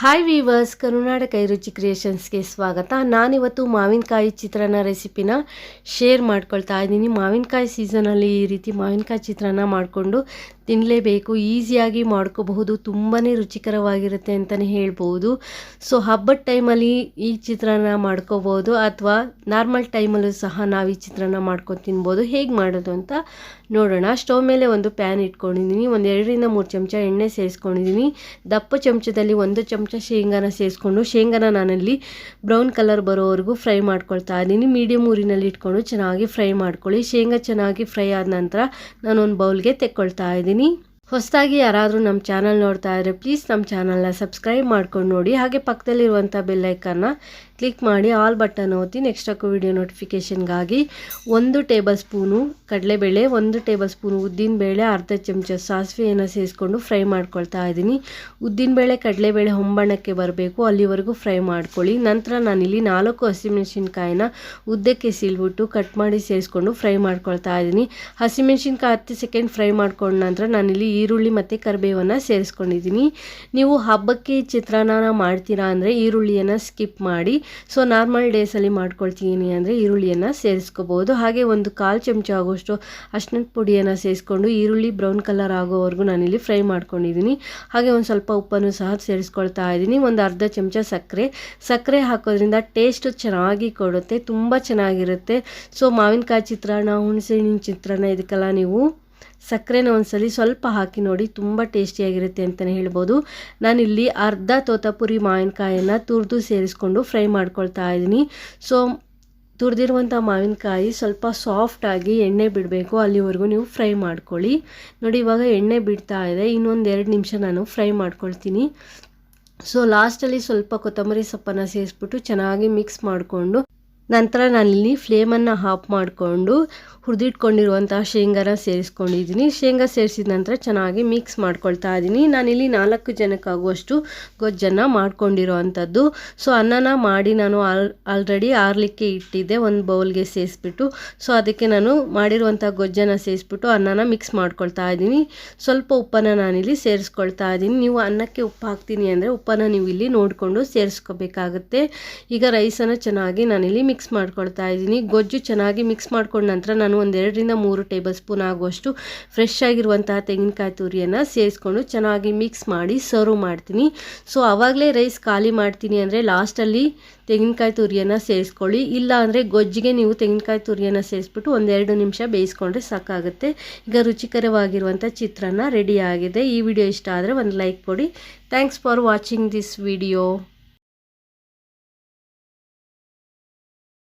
Hi viewers ಕರುನಾಡ ಕೈರುಚಿ ಕ್ರಿಯೇಷನ್ಸ್ಗೆ ಸ್ವಾಗತ. ನಾನಿವತ್ತು ಮಾವಿನಕಾಯಿ ಚಿತ್ರಾನ್ನ ರೆಸಿಪಿನ ಶೇರ್ ಮಾಡ್ಕೊಳ್ತಾ ಇದ್ದೀನಿ. ಮಾವಿನಕಾಯಿ ಸೀಸನಲ್ಲಿ ಈ ರೀತಿ ಮಾವಿನಕಾಯಿ ಚಿತ್ರಾನ್ನ ಮಾಡಿಕೊಂಡು ತಿನ್ನಲೇಬೇಕು ಈಸಿಯಾಗಿ ಮಾಡ್ಕೋಬಹುದು ತುಂಬಾ ರುಚಿಕರವಾಗಿರುತ್ತೆ ಅಂತಲೇ ಹೇಳ್ಬೋದು. ಸೊ ಹಬ್ಬದ ಟೈಮಲ್ಲಿ ಈ ಚಿತ್ರಾನ್ನ ಮಾಡ್ಕೋಬೋದು ಅಥವಾ ನಾರ್ಮಲ್ ಟೈಮಲ್ಲೂ ಸಹ ನಾವು ಈ ಚಿತ್ರಾನ್ನ ಮಾಡ್ಕೊಂಡು ತಿನ್ಬೋದು. ಹೇಗೆ ಮಾಡೋದು ಅಂತ ನೋಡೋಣ. ಸ್ಟವ್ ಮೇಲೆ ಒಂದು ಪ್ಯಾನ್ ಇಟ್ಕೊಂಡಿದ್ದೀನಿ. ಒಂದು ಎರಡರಿಂದ ಮೂರು ಚಮಚ ಎಣ್ಣೆ ಸೇರಿಸ್ಕೊಂಡಿದ್ದೀನಿ. ದಪ್ಪ ಚಮಚದಲ್ಲಿ ಒಂದು ಚಮಚ ಶೇಂಗಾನ ಸೇರಿಸ್ಕೊಂಡು ಶೇಂಗಾನ ನಾನಲ್ಲಿ ಬ್ರೌನ್ ಕಲರ್ ಬರೋವರೆಗೂ ಫ್ರೈ ಮಾಡ್ಕೊಳ್ತಾ ಇದ್ದೀನಿ. ಮೀಡಿಯಮ್ ಊರಿನಲ್ಲಿ ಇಟ್ಕೊಂಡು ಚೆನ್ನಾಗಿ ಫ್ರೈ ಮಾಡ್ಕೊಳ್ಳಿ. ಶೇಂಗಾ ಚೆನ್ನಾಗಿ ಫ್ರೈ ಆದ ನಂತರ ನಾನೊಂದು ಬೌಲ್ಗೆ ತೆಕ್ಕೊಳ್ತಾ ಇದ್ದೀನಿ. ಹೊಸದಾಗಿ ಯಾರಾದರೂ ನಮ್ಮ ಚಾನಲ್ ನೋಡ್ತಾ ಇದ್ದರೆ ಪ್ಲೀಸ್ ನಮ್ಮ ಚಾನಲ್ನ ಸಬ್ಸ್ಕ್ರೈಬ್ ಮಾಡ್ಕೊಂಡು ನೋಡಿ. ಹಾಗೆ ಪಕ್ಕದಲ್ಲಿರುವಂಥ ಬೆಲ್ಲೈಕನ್ನ ಕ್ಲಿಕ್ ಮಾಡಿ ಆಲ್ ಬಟನ್ ಓದಿ ನೆಕ್ಸ್ಟ್ ಹಾಕೋ ವಿಡಿಯೋ ನೋಟಿಫಿಕೇಷನ್ಗಾಗಿ ಒಂದು ಟೇಬಲ್ ಸ್ಪೂನು ಕಡಲೆಬೇಳೆ, ಒಂದು ಟೇಬಲ್ ಸ್ಪೂನು ಉದ್ದಿನಬೇಳೆ, ಅರ್ಧ ಚಮಚ ಸಾಸಿವೆಯನ್ನು ಸೇರಿಸ್ಕೊಂಡು ಫ್ರೈ ಮಾಡ್ಕೊಳ್ತಾ ಇದ್ದೀನಿ. ಉದ್ದಿನಬೇಳೆ, ಕಡಲೆಬೇಳೆ ಹೊಂಬಣ್ಣಕ್ಕೆ ಬರಬೇಕು. ಅಲ್ಲಿವರೆಗೂ ಫ್ರೈ ಮಾಡ್ಕೊಳ್ಳಿ. ನಂತರ ನಾನಿಲ್ಲಿ ನಾಲ್ಕು ಹಸಿಮೆಣಸಿನ್ಕಾಯಿನ ಉದ್ದಕ್ಕೆ ಸೀಳ್ಬಿಟ್ಟು ಕಟ್ ಮಾಡಿ ಸೇರಿಸ್ಕೊಂಡು ಫ್ರೈ ಮಾಡ್ಕೊಳ್ತಾ ಇದ್ದೀನಿ. ಹಸಿಮೆಣಸಿನ್ಕಾಯಿ ಹತ್ತು ಸೆಕೆಂಡ್ ಫ್ರೈ ಮಾಡ್ಕೊಂಡ ನಂತರ ನಾನಿಲ್ಲಿ ಈರುಳ್ಳಿ ಮತ್ತು ಕರಿಬೇವನ್ನು ಸೇರಿಸ್ಕೊಂಡಿದ್ದೀನಿ. ನೀವು ಹಬ್ಬಕ್ಕೆ ಚಿತ್ರಾನ್ನ ಮಾಡ್ತೀರಾ ಅಂದರೆ ಈರುಳ್ಳಿಯನ್ನು ಸ್ಕಿಪ್ ಮಾಡಿ ಸೊ ನಾರ್ಮಲ್ ಡೇಸಲ್ಲಿ ಮಾಡ್ಕೊಳ್ತೀನಿ ಅಂದರೆ ಈರುಳ್ಳಿಯನ್ನು ಸೇರಿಸ್ಕೋಬೋದು ಹಾಗೆ ಒಂದು ಕಾಲು ಚಮಚ ಆಗೋಷ್ಟು ಅರ್ಶಿನ ಪುಡಿಯನ್ನು ಸೇರಿಸ್ಕೊಂಡು ಈರುಳ್ಳಿ ಬ್ರೌನ್ ಕಲರ್ ಆಗೋವರೆಗೂ ನಾನಿಲ್ಲಿ ಫ್ರೈ ಮಾಡ್ಕೊಂಡಿದ್ದೀನಿ. ಹಾಗೆ ಒಂದು ಸ್ವಲ್ಪ ಉಪ್ಪನ್ನು ಸಹ ಸೇರಿಸ್ಕೊಳ್ತಾ ಇದ್ದೀನಿ. ಒಂದು ಅರ್ಧ ಚಮಚ ಸಕ್ಕರೆ. ಸಕ್ಕರೆ ಹಾಕೋದ್ರಿಂದ ಟೇಸ್ಟ್ ಚೆನ್ನಾಗಿ ಕೊಡುತ್ತೆ, ತುಂಬ ಚೆನ್ನಾಗಿರುತ್ತೆ. ಸೊ ಮಾವಿನಕಾಯಿ ಚಿತ್ರಾನ್ನ ಹುಣಸೆಹಣ್ಣಿನ ಚಿತ್ರಾನ್ನ ಇದಕ್ಕೆಲ್ಲ ನೀವು ಸಕ್ಕರೆನ ಒಂದ್ಸಲಿ ಸ್ವಲ್ಪ ಹಾಕಿ ನೋಡಿ ತುಂಬ ಟೇಸ್ಟಿಯಾಗಿರುತ್ತೆ ಅಂತಲೇ ಹೇಳ್ಬೋದು. ನಾನಿಲ್ಲಿ ಅರ್ಧ ತೋತಾಪುರಿ ಮಾವಿನಕಾಯನ್ನು ತುರಿದು ಸೇರಿಸ್ಕೊಂಡು ಫ್ರೈ ಮಾಡ್ಕೊಳ್ತಾ ಇದ್ದೀನಿ. ಸೊ ತುರಿದಿರುವಂಥ ಮಾವಿನಕಾಯಿ ಸ್ವಲ್ಪ ಸಾಫ್ಟಾಗಿ ಎಣ್ಣೆ ಬಿಡಬೇಕು. ಅಲ್ಲಿವರೆಗೂ ನೀವು ಫ್ರೈ ಮಾಡ್ಕೊಳ್ಳಿ. ನೋಡಿ, ಇವಾಗ ಎಣ್ಣೆ ಬಿಡ್ತಾ ಇದೆ. ಇನ್ನೊಂದು ಎರಡು ನಿಮಿಷ ನಾನು ಫ್ರೈ ಮಾಡ್ಕೊಳ್ತೀನಿ. ಸೊ ಲಾಸ್ಟಲ್ಲಿ ಸ್ವಲ್ಪ ಕೊತ್ತಂಬರಿ ಸೊಪ್ಪನ್ನು ಸೇರಿಸ್ಬಿಟ್ಟು ಚೆನ್ನಾಗಿ ಮಿಕ್ಸ್ ಮಾಡಿಕೊಂಡು ನಂತರ ನಾನಿಲ್ಲಿ ಫ್ಲೇಮನ್ನು ಆಫ್ ಮಾಡಿಕೊಂಡು ಹುರಿದಿಟ್ಕೊಂಡಿರುವಂತಹ ಶೇಂಗಾನ ಸೇರಿಸ್ಕೊಂಡಿದ್ದೀನಿ. ಶೇಂಗಾ ಸೇರಿಸಿದ ನಂತರ ಚೆನ್ನಾಗಿ ಮಿಕ್ಸ್ ಮಾಡ್ಕೊಳ್ತಾ ಇದ್ದೀನಿ. ನಾನಿಲ್ಲಿ ನಾಲ್ಕು ಜನಕ್ಕಾಗುವಷ್ಟು ಗೊಜ್ಜನ್ನು ಮಾಡ್ಕೊಂಡಿರೋ ಅಂಥದ್ದು ಸೊ, ಅನ್ನನ ಮಾಡಿ ನಾನು ಆಲ್, ಆಲ್ರೆಡಿ ಆರ್ಲಿಕ್ಕೆ ಇಟ್ಟಿದ್ದೆ. ಒಂದು ಬೌಲ್ಗೆ ಸೇರಿಸ್ಬಿಟ್ಟು, ಸೊ, ಅದಕ್ಕೆ ನಾನು ಮಾಡಿರುವಂಥ ಗೊಜ್ಜನ್ನು ಸೇರಿಸ್ಬಿಟ್ಟು ಅನ್ನನ ಮಿಕ್ಸ್ ಮಾಡ್ಕೊಳ್ತಾ ಇದ್ದೀನಿ. ಸ್ವಲ್ಪ ಉಪ್ಪನ್ನು ನಾನಿಲ್ಲಿ ಸೇರಿಸ್ಕೊಳ್ತಾ ಇದ್ದೀನಿ. ನೀವು ಅನ್ನಕ್ಕೆ ಉಪ್ಪು ಹಾಕ್ತೀನಿ ಅಂದರೆ ಉಪ್ಪನ್ನು ನೀವು ಇಲ್ಲಿ ನೋಡಿಕೊಂಡು ಸೇರಿಸ್ಕೋಬೇಕಾಗುತ್ತೆ. ಈಗ ರೈಸನ್ನು ಚೆನ್ನಾಗಿ ನಾನಿಲ್ಲಿ ಮಿಕ್ಸ್ ಮಾಡ್ಕೊಳ್ತಾ ಇದ್ದೀನಿ. ಗೊಜ್ಜು ಚೆನ್ನಾಗಿ ಮಿಕ್ಸ್ ಮಾಡ್ಕೊಂಡ ನಂತರ ನಾನು ಒಂದೆರಡರಿಂದ ಮೂರು ಟೇಬಲ್ ಸ್ಪೂನ್ ಆಗುವಷ್ಟು ಫ್ರೆಶ್ ಆಗಿರುವಂತಹ ತೆಂಗಿನಕಾಯಿ ತುರಿಯನ್ನು ಸೇರಿಸ್ಕೊಂಡು ಚೆನ್ನಾಗಿ ಮಿಕ್ಸ್ ಮಾಡಿ ಸರ್ವ್ ಮಾಡ್ತೀನಿ. ಸೊ ಆವಾಗಲೇ ರೈಸ್ ಖಾಲಿ ಮಾಡ್ತೀನಿ ಅಂದರೆ ಲಾಸ್ಟಲ್ಲಿ ತೆಂಗಿನಕಾಯಿ ತುರಿಯನ್ನು ಸೇರಿಸ್ಕೊಳ್ಳಿ. ಇಲ್ಲ ಅಂದರೆ ಗೊಜ್ಜಿಗೆ ನೀವು ತೆಂಗಿನಕಾಯಿ ತುರಿಯನ್ನು ಸೇರಿಸ್ಬಿಟ್ಟು ಒಂದೆರಡು ನಿಮಿಷ ಬೇಯಿಸ್ಕೊಂಡ್ರೆ ಸಾಕಾಗುತ್ತೆ. ಈಗ ರುಚಿಕರವಾಗಿರುವಂಥ ಚಿತ್ರಾನ್ನ ರೆಡಿ ಆಗಿದೆ. ಈ ವಿಡಿಯೋ ಇಷ್ಟ ಆದರೆ ಒಂದು ಲೈಕ್ ಕೊಡಿ. Thanks for watching this video